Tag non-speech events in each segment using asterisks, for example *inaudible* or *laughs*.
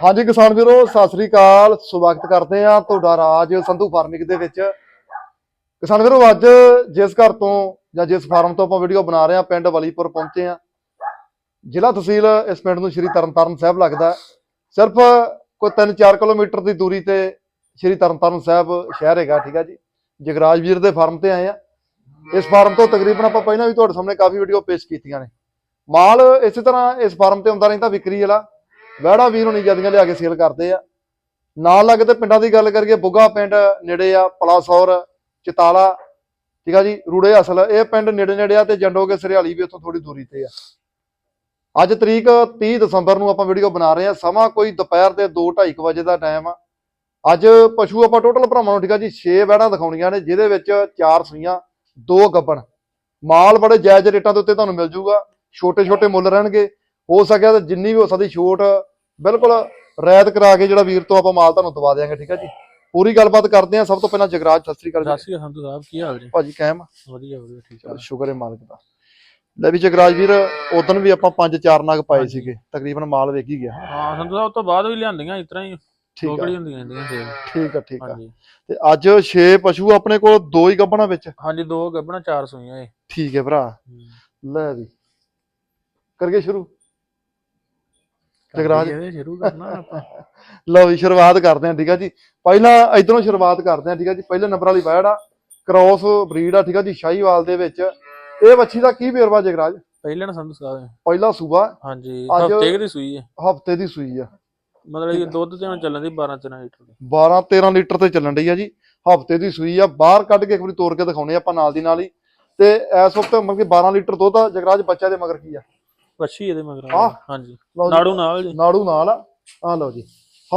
ਹਾਂਜੀ ਕਿਸਾਨ ਵੀਰੋ, ਸਤਿ ਸ੍ਰੀ ਅਕਾਲ। ਸਵਾਗਤ ਕਰਦੇ ਆ ਤੁਹਾਡਾ ਰਾਜ ਸੰਧੂ ਫਾਰਮਿੰਗ ਦੇ ਵਿੱਚ। ਕਿਸਾਨ ਵੀਰੋ, ਅੱਜ ਜਿਸ ਘਰ ਤੋਂ ਜਾਂ ਜਿਸ ਫਾਰਮ ਤੋਂ ਆਪਾਂ ਵੀਡੀਓ ਬਣਾ ਰਹੇ ਆ ਪਿੰਡ ਵਲੀਪੁਰ ਪਹੁੰਚੇ ਆ ਜ਼ਿਲ੍ਹਾ ਤਹਿਸੀਲ ਇਸ ਪਿੰਡ ਨੂੰ ਸ਼੍ਰੀ ਤਰਨਤਾਰਨ ਸਾਹਿਬ ਲੱਗਦਾ ਸਿਰਫ ਕੋਈ 3-4 ਕਿਲੋਮੀਟਰ ਦੀ ਦੂਰੀ ਤੇ ਸ਼੍ਰੀ ਤਰਨਤਾਰਨ ਸਾਹਿਬ ਸ਼ਹਿਰ ਹੈਗਾ, ਠੀਕ ਆ ਜੀ। ਜਗਰਾਜ ਵੀਰ ਦੇ ਫਾਰਮ ਤੇ ਆਏ ਆ ਇਸ ਫਾਰਮ ਤੋਂ ਤਕਰੀਬਨ ਆਪਾਂ ਪਹਿਲਾਂ ਵੀ ਤੁਹਾਡੇ ਸਾਹਮਣੇ ਕਾਫੀ ਵੀਡੀਓ ਪੇਸ਼ ਕੀਤੀਆਂ ਨੇ। ਮਾਲ ਇਸੇ ਤਰ੍ਹਾਂ ਇਸ ਫਾਰਮ ਤੇ ਹੁੰਦਾ ਰਹਿੰਦਾ ਵਿਕਰੀ ਵਾਲਾ। ਵਹਿੜਾ ਵੀਰ ਹੁਣੀ ਜਦੀਆਂ ਲਿਆ ਕੇ ਸੇਲ ਕਰਦੇ ਆ। ਨਾਲ ਲੱਗਦੇ ਪਿੰਡਾਂ ਦੀ ਗੱਲ ਕਰੀਏ, ਬੁੱਗਾ ਪਿੰਡ ਨੇੜੇ ਆ, ਪਲਾਸੌਰ, ਚਿਤਾਲਾ, ਠੀਕ ਆ ਜੀ, ਰੂੜੇ ਅਸਲ, ਇਹ ਪਿੰਡ ਨੇੜੇ ਨੇੜੇ ਆ ਤੇ ਜੰਡੋਗੇ ਸਰਿਆਲੀ ਵੀ ਉੱਥੋਂ ਥੋੜੀ ਦੂਰੀ ਤੇ ਆ। ਅੱਜ ਤਰੀਕ 30 ਦਸੰਬਰ ਨੂੰ ਆਪਾਂ ਵੀਡੀਓ ਬਣਾ ਰਹੇ ਆ, ਸਮਾਂ ਕੋਈ ਦੁਪਹਿਰ ਦੇ 2:30 ਵਜੇ ਦਾ ਟਾਈਮ ਆ। ਅੱਜ ਪਸ਼ੂ ਆਪਾਂ ਟੋਟਲ ਭਰਾਵਾਂ ਨੂੰ, ਠੀਕ ਆ ਜੀ 6 ਵਹਿੜਾਂ ਦਿਖਾਉਣੀਆਂ ਨੇ, ਜਿਹਦੇ ਵਿੱਚ 4 ਸੂਈਆਂ 2 ਗੱਬਣ। ਮਾਲ ਬੜੇ ਜਾਇਜ਼ ਰੇਟਾਂ ਦੇ ਉੱਤੇ ਤੁਹਾਨੂੰ ਮਿਲ ਜੂਗਾ ਛੋਟੇ ਛੋਟੇ ਮੁੱਲ ਰਹਿਣਗੇ। ਹੋ ਸਕਿਆ ਤਾਂ ਜਿੰਨੀ ਵੀ ਹੋ ਸਕਦੀ ਛੋਟ ਬਿਲਕੁਲ ਰਾਇਤ ਕਰਾ ਕੇ ਜਿਹੜਾ ਵੀਰ ਤੋਂ ਆਪਾਂ ਮਾਲ ਤੁਹਾਨੂੰ ਦਵਾ ਦਿਆਂਗੇ ਠੀਕ ਹੈ ਜੀ? ਪੂਰੀ ਗੱਲਬਾਤ ਕਰਦੇ ਹਾਂ। ਸਭ ਤੋਂ ਪਹਿਲਾਂ ਜਗਰਾਜ ਸਤਿ ਸ੍ਰੀ ਅਕਾਲ ਸਤਿ ਸ਼੍ਰੀ ਅਕਾਲ ਸਾਹਿਬ ਕੀ ਹਾਲ ਜੀ? ਭਾਜੀ ਕਾਇਮ ਆ? ਵਧੀਆ ਵਧੀਆ ਠੀਕ ਠਾਕ। ਸ਼ੁਕਰ ਹੈ ਮਾਲਕ ਦਾ। ਲੈ ਵੀ ਜਗਰਾਜ ਵੀਰ ਉਦੋਂ ਵੀ ਆਪਾਂ ਪੰਜ ਚਾਰ ਨਗ ਪਾਏ। ਸੀਗੇ ਤਕਰੀਬਨ ਮਾਲ ਵੇਖ ਹੀ ਗਿਆ। ਹਾਂ ਸੰਧੂ ਸਾਹਿਬ ਉਸ ਤੋਂ ਬਾਅਦ ਵੀ ਲਿਆਂਦੀਆਂ ਇਸ ਤਰ੍ਹਾਂ ਹੀ ਠੀਕ ਆ। ਹੁੰਦੀਆਂ ਰਹਿੰਦੀਆਂ ਸੇਮ ਠੀਕ ਆ ਠੀਕ ਆ। ਤੇ ਅੱਜ 6 ਪਸ਼ੂ ਆਪਣੇ ਕੋਲ ਦੋ ਹੀ ਗੱਬਣਾ ਵਿੱਚ? ਹਾਂਜੀ ਦੋ ਗੱਬਣਾ ਚਾਰ ਸੂਈਆਂ ਇਹ। ਠੀਕ ਹੈ ਭਰਾ। ਲੈ ਵੀ। ਕਰਗੇ ਸ਼ੁਰੂ। ਜਗਰਾਜ। ਸ਼ੁਰੂ ਕਰਨਾ ਆਪਾਂ। *laughs* ਲਓ ਵੀ ਸ਼ੁਰੂਆਤ ਕਰਦੇ ਹਾਂ ਠੀਕ ਆ ਜੀ। ਪਹਿਲਾਂ ਇਧਰੋਂ ਸ਼ੁਰੂਆਤ ਕਰਦੇ ਹਾਂ ਠੀਕ ਆ ਜੀ। ਪਹਿਲੇ ਨੰਬਰ ਵਾਲੀ ਬੈੜ ਆ ਕ੍ਰੋਸ ਬਰੀਡ ਆ ਠੀਕ ਆ ਜੀ ਸ਼ਾਹੀਵਾਲ ਦੇ ਵਿੱਚ। ਇਹ ਵੱਛੀ ਦਾ ਕੀ ਵੇਰਵਾ ਜਗਰਾਜ? ਪਹਿਲਾਂ ਨਾ ਸੰਧੂ ਸਾਹਿਬ ਪਹਿਲਾ ਸੂਬਾ। ਹਾਂਜੀ ਹਫ਼ਤੇ ਦੀ ਸੂਈ ਹੈ ਹਫ਼ਤੇ ਦੀ ਸੂਈ ਆ। ਮਤਲਬ ਇਹ ਦੁੱਧ ਤੇ ਹੁਣ ਚੱਲਣ ਦੀ 12 13 ਲੀਟਰ ਦੀ। 12 13 ਲੀਟਰ ਤੇ ਚੱਲਣ ਡਈ ਆ ਜੀ। ਹਫ਼ਤੇ ਦੀ ਸੂਈ ਆ। ਬਾਹਰ ਕੱਢ ਕੇ ਇੱਕ ਵਾਰੀ ਤੋੜ ਕੇ ਦਿਖਾਉਣੇ ਆਪਾਂ ਨਾਲ ਦੀ ਨਾਲ ਹੀ। ਤੇ ਇਸ ਵਕਤ ਮਤਲਬ ਕਿ 12 ਲੀਟਰ ਦੁੱਧ ਆ ਜਗਰਾਜ ਬੱਚਾ ਦੇ ਮਗਰ ਕੀ ਆ? ਵੱਛੀ ਇਹਦੇ ਮਗਰ ਆਹ। ਹਾਂਜੀ। ਲਓ ਜੀ, ਨਾੜੂ ਨਾਲ ਜੀ। ਨਾੜੂ ਨਾਲ ਆ। ਲਓ ਜੀ।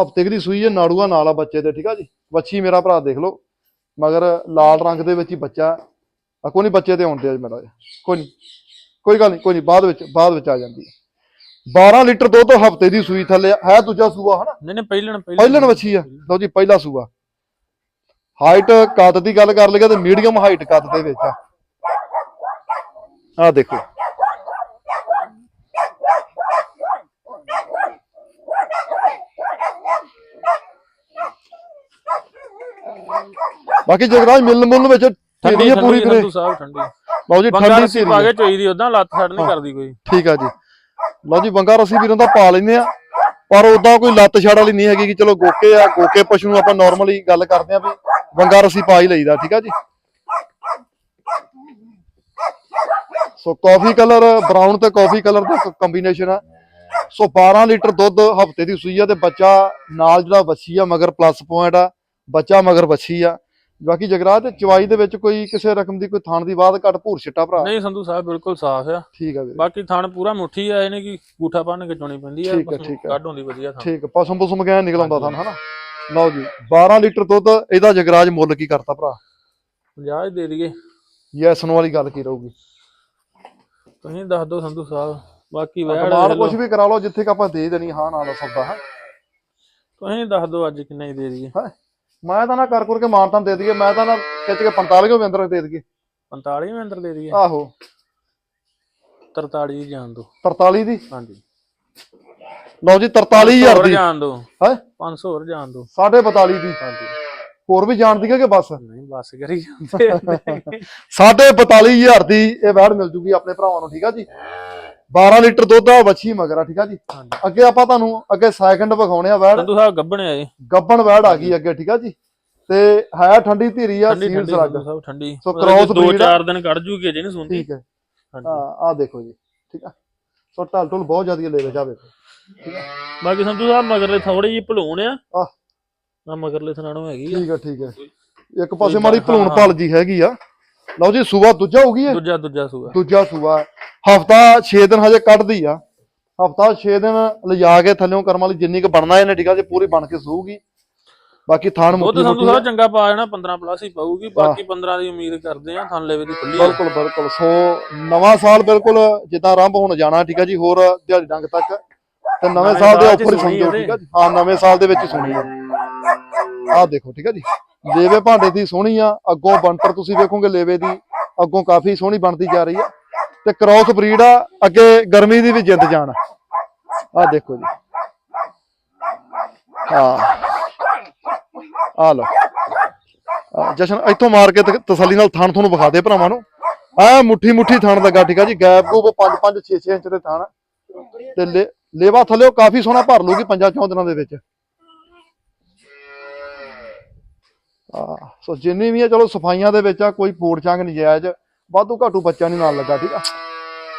ਹਫ਼ਤੇ ਦੀ ਸੂਈ ਹੈ ਨਾੜੂਆ ਨਾਲ ਆ ਬੱਚੇ ਦੇ ਠੀਕ ਆ ਜੀ? ਬੱਚੀ ਮੇਰਾ ਭਰਾ ਦੇਖ ਲਓ। ਮਗਰ ਲਾਲ ਰੰਗ ਦੇ ਵਿੱਚ ਹੀ ਬੱਚਾ। ਆ ਕੋਈ ਨਹੀਂ ਬੱਚੇ ਤੇ ਆਉਂਦੇ ਆ ਮੇਰਾ ਕੋਈ ਨਹੀਂ। ਕੋਈ ਗੱਲ ਨਹੀਂ ਕੋਈ ਨਹੀਂ। ਬਾਅਦ ਵਿੱਚ ਬਾਅਦ ਵਿੱਚ ਆ ਜਾਂਦੀ ਹੈ। 12 ਲੀਟਰ ਦੁੱਧ ਹਫ਼ਤੇ ਦੀ ਸੂਈ ਥੱਲੇ ਆ। ਹੈ ਦੂਜਾ ਸੂਆ ਹਨਾ? ਨਹੀਂ ਨਹੀਂ ਪਹਿਲਣ ਪਹਿਲਣ। ਵੱਛੀ ਆ। ਲਓ ਜੀ ਪਹਿਲਾ ਸੂਆ। ਹਾਈਟ ਕੱਦ ਦੀ ਗੱਲ ਕਰ ਲਈਏ ਤੇ ਮੀਡੀਅਮ ਹਾਈਟ ਕੱਦ ਦੇ ਵਿੱਚ ਆ। ਆ ਦੇਖੋ। ਬਾਕੀ ਜਗਰਾਜ ਮਿਲਣ ਮੁਲਣ ਵਿੱਚ ਠੰਡੀ ਹੈ ਪੂਰੀ ਕਰੇ ਸਾਹਿਬ ਠੰਡੀ। ਲਓ ਜੀ ਠੰਡੀ ਧੀਰੀ ਪਾ। ਕੇ ਚੋਈ ਦੀ ਉਦਾਂ ਲੱਤ ਛੱਡ ਨਹੀਂ ਕਰਦੀ ਕੋਈ। ਠੀਕ ਆ ਜੀ। ਲਓ ਜੀ ਬੰਗਾ ਰਸੀ ਵੀਰਾਂ ਦਾ ਪਾ ਲੈਨੇ ਆ। ਪਰ ਉਦਾਂ ਕੋਈ ਲੱਤ ਛੜ ਵਾਲੀ ਨਹੀਂ ਹੈਗੀ ਕਿ ਚਲੋ ਗੋਕੇ ਆ ਗੋਕੇ ਪਸ਼ੂ ਨੂੰ ਆਪਾਂ ਨਾਰਮਲੀ ਗੱਲ ਕਰਦੇ ਆ ਵੀ ਬੰਗਾ ਰਸੀ ਪਾ ਹੀ ਲਈਦਾ ਠੀਕ ਆ ਜੀ? ਸੋ ਕਾਫੀ ਕਲਰ ਬਰਾਊਨ ਤੇ ਕਾਫੀ ਕਲਰ ਦਾ ਕੰਬੀਨੇਸ਼ਨ ਆ। ਸੋ 12 ਲੀਟਰ ਦੁੱਧ ਹਫ਼ਤੇ ਦੀ ਸੂਈ ਆ ਤੇ ਬੱਚਾ ਨਾਲ ਜਿਹੜਾ ਵੱਛੀ ਆ ਮਗਰ ਪਲੱਸ ਪੁਆਇੰਟ ਆ। ਬੱਚਾ ਮਗਰ ਵੱਛੀ ਆ। ਬਾਕੀ ਜਗਰਾਜ ਤੇ ਚਵਾਈ ਦੇ ਵਿੱਚ ਕੋਈ ਕਿਸੇ ਰਕਮ ਦੀ ਕੋਈ ਥਾਣ ਦੀ ਬਾਤ ਘਟ ਭੂਰ ਛਿੱਟਾ ਭਰਾ? ਨਹੀਂ ਸੰਧੂ ਸਾਹਿਬ ਬਿਲਕੁਲ ਸਾਫ਼ ਆ। ਠੀਕ ਆ ਵੀਰੇ। ਬਾਕੀ ਥਣ ਪੂਰਾ ਮੁੱਠੀ ਆ ਇਹਨੇ ਕੀ ਗੂਠਾ ਪਾਣ ਕੇ ਚੋਣੀ ਪੈਂਦੀ ਆ ਠੀਕ ਆ, ਠੀਕ ਆ। ਕੱਢ ਹੁੰਦੀ ਵਧੀਆ ਥਣ ਠੀਕ ਆ, ਪਸਮ ਪਸਮ ਗਿਆ ਨਿਕਲ ਆਉਂਦਾ ਥਾਂ ਹਨਾ? ਲਓ ਜੀ 12 ਲੀਟਰ ਦੁੱਧ ਇਹਦਾ ਜਗਰਾਜ ਮੁੱਲ ਕੀ ਕਰਤਾ ਭਰਾ? 50 ਹੀ ਦੇ ਦਈਏ। ਯੈਸ ਨੋ ਵਾਲੀ ਗੱਲ ਕੀ ਰਹੂਗੀ? ਤੁਸੀਂ ਦੱਸ ਦਿਓ ਸੰਧੂ ਸਾਹਿਬ ਬਾਕੀ ਵੈੜ ਕਮਾਲ ਕੁਝ ਵੀ ਕਰਾ ਲਓ ਜਿੱਥੇ ਕ ਆਪਾਂ ਦੇ ਦੇਣੀ ਹਾਂ ਨਾਲ ਸੌਦਾ ਹੈ? ਤੁਸੀਂ ਦੱਸ ਦਿਓ ਅੱਜ ਕਿੰਨਾ ਹੀ ਦੇ ਦਈਏ। ਮੈਂ ਤਾਂ ਨਾ ਕਰ ਕਰ ਕੇ ਮਾਨਤਾਂ ਦੇ ਦਈਏ ਮੈਂ ਤਾਂ ਨਾ ਖਿੱਚ ਕੇ 45 ਵੀ ਅੰਦਰ ਦੇ ਦਈਏ। 45 ਵੀ ਅੰਦਰ ਦੇ ਦਈਏ? ਆਹੋ। 43 ਜਾਣ ਦੋ। 43 ਦੀ? ਹਾਂਜੀ। ਲਓ ਜੀ 43000 ਹੋਰ ਦੀ। ਜਾਣ ਦੋ। ਹੈ? 500 ਹੋਰ ਜਾਣ ਦੋ। 42 ਦੀ। ਹਾਂਜੀ। ਹੋਰ ਵੀ ਜਾਣ ਦੀ ਕਿ ਬਸ? ਨਹੀਂ ਬਸ ਕਰੀ ਜਾਂਦੇ ਆ। 42000 ਦੀ ਇਹ ਵੈੜ ਮਿਲ ਜੂਗੀ ਆਪਣੇ ਭਰਾਵਾਂ ਨੂੰ ਠੀਕ ਆ ਜੀ? 12 ਲੀਟਰ ਦੁੱਧ ਆ ਵੱਛੀ ਮਗਰ ਆ ਠੀਕ ਆ ਜੀ? ਅੱਗੇ ਆਪਾਂ ਤੁਹਾਨੂੰ ਅੱਗੇ ਸੈਕਿੰਡ ਵਿਖਾਉਣੇ ਆ ਵੈੜ ਸੰਧੂ ਸਾਹਿਬ ਗੱਬਣੇ ਆਏ ਗੱਬਣ ਵੈੜ ਆ ਗਈ ਅੱਗੇ ਠੀਕ ਆ ਜੀ? ਤੇ ਹੈ ਠੰਡੀ ਧੀਰੀ ਆ ਸੀਲ ਸੰਧੂ ਸਾਹਿਬ ਠੰਡੀ। ਸੋ ਮਤਲਬ cross ਕਿ ਦੋ ਆ। ਚਾਰ ਦਿਨ ਕੱਢ ਜੂਗੀ ਜੇ ਨਹੀਂ ਸੁਣਦੀ ਠੀਕ ਹੈ। ਆ ਦੇਖੋ ਜੀ ਠੀਕ ਆ। ਸੋ ਢਲ ਢੁਲ ਬਹੁਤ ਜ਼ਿਆਦਾ ਲੈ ਵੇ ਜਾਵੇ ਆ। ਬਾਕੀ ਸੰਧੂ ਸਾਹਿਬ ਮਗਰਲੇ ਥੋੜੀ ਜਿਹੀ ਭਲੂਣ ਆ। ਆ ਮਗਰਲੇ ਥਣਾਣੋਂ ਹੈਗੀ ਆ। ਠੀਕ ਆ ਠੀਕ ਆ। ਇੱਕ ਪਾਸੇ ਹਾਂ, ਭਲੂਣ। ਭਲ ਜੀ ਹੈਗੀ ਆ। ਲਓ ਜੀ ਸੂਆ ਦੂਜਾ ਹੋਊਗੀ ਇਹ ਦੂਜਾ ਦੂਜਾ ਸੂਆ ਦੂਜਾ ਸੂਆ ਹਫਤਾ 6 ਦਿਨ ਹਜੇ ਕੱਢਦੀ ਆ। ਹਫਤਾ 6 ਦਿਨ ਲਿਜਾ ਕੇ ਥੱਲਿਓਂ ਕਰਮ ਵਾਲੀ ਜਿੰਨੀ ਕੁ ਬਣਨਾ ਇਹਨੇ ਠੀਕ ਆ ਜੀ ਪੂਰੀ ਬਣ ਕੇ ਸੂਗੀ ਬਾਕੀ ਥਾਣ ਉਹ ਮੁੱਠੀ ਤਾਂ ਆ। ਸਾਹਿਬ ਚੰਗਾ ਪਾ ਜਾਣਾ 15 ਪਲੱਸ ਹੀ ਪਾਊਗੀ ਬਾਕੀ 15 ਦੀ ਉਮੀਦ ਕਰਦੇ ਆ ਥਣ ਲੈਵੇ ਦੀ ਖੁੱਲੀ। ਬਿਲਕੁਲ ਬਿਲਕੁਲ। ਸੋ ਨਵਾਂ ਸਾਲ ਬਿਲਕੁਲ ਜਿੱਦਾਂ ਆਰੰਭ ਹੋਣ ਜਾਣਾ ਠੀਕ ਆ ਜੀ ਹੋਰ ਦਿਹਾੜੀ ਡੰਗ ਤੱਕ। ਤੇ ਨਵੇਂ ਸਾਲ ਦੇ ਉੱਪਰ ਹੀ ਸੁਣੀ ਸਮਝੋ ਇਹਦੇ। ਠੀਕ ਆ ਜੀ? ਹਾਂ ਨਵੇਂ ਸਾਲ ਦੇ ਵਿੱਚ ਸੁਣੀ ਆ। ਆਹ ਦੇਖੋ ਠੀਕ ਆ ਜੀ? ਲੇਵੇ ਭਾਂਡੇ ਦੀ ਸੋਹਣੀ ਆ ਅੱਗੋਂ ਬੰਟਰ ਤੁਸੀਂ ਵੇਖੋਗੇ ਲੇਵੇ ਦੀ ਅੱਗੋਂ ਕਾਫੀ ਸੋਹਣੀ ਬਣਦੀ ਜਾ ਰਹੀ ਆ। ਤੇ ਕ੍ਰਾਸ ਬਰੀਡ ਆ ਅੱਗੇ ਗਰਮੀ ਦੀ ਵੀ ਜਿੰਦ ਜਾਣ ਆਹ ਦੇਖੋ ਜੀ। ਹਾਂ। ਆ ਲੋ ਆ, ਜਸ਼ਨ ਇੱਥੋਂ ਮਾਰ ਕੇ ਤਸੱਲੀ ਨਾਲ ਥਣ ਤੁਹਾਨੂੰ ਵਿਖਾ ਦੇ ਭਰਾਵਾਂ ਨੂੰ। ਆ ਮੁੱਠੀ ਮੁੱਠੀ ਥਣ ਲੱਗਾ ਠੀਕ ਆ ਜੀ? ਗੈਪ ਗੂਪ 5 5 6 6 ਇੰਚ ਦੇ ਥਣ ਤੇ ਲੇ- ਲੇਵਾ ਥੱਲੇ ਕਾਫੀ ਸੋਹਣਾ ਭਰ ਲੂਗੀ ਪੰਜਾਂ ਚੌਂ ਦਿਨਾਂ ਦੇ ਵਿੱਚ। ਆ ਸੋ ਜਿੰਨੀ ਵੀ ਆ ਚਲੋ ਸਫਾਈਆਂ ਦੇ ਵਿੱਚ ਆ ਕੋਈ ਪੋੜ ਚੰਗ ਨਜਾਇਜ਼ ਵਾਧੂ ਘਾਟੂ ਬੱਚਾ ਨਹੀਂ ਨਾਲ ਲੱਗਾ ਠੀਕ ਆ?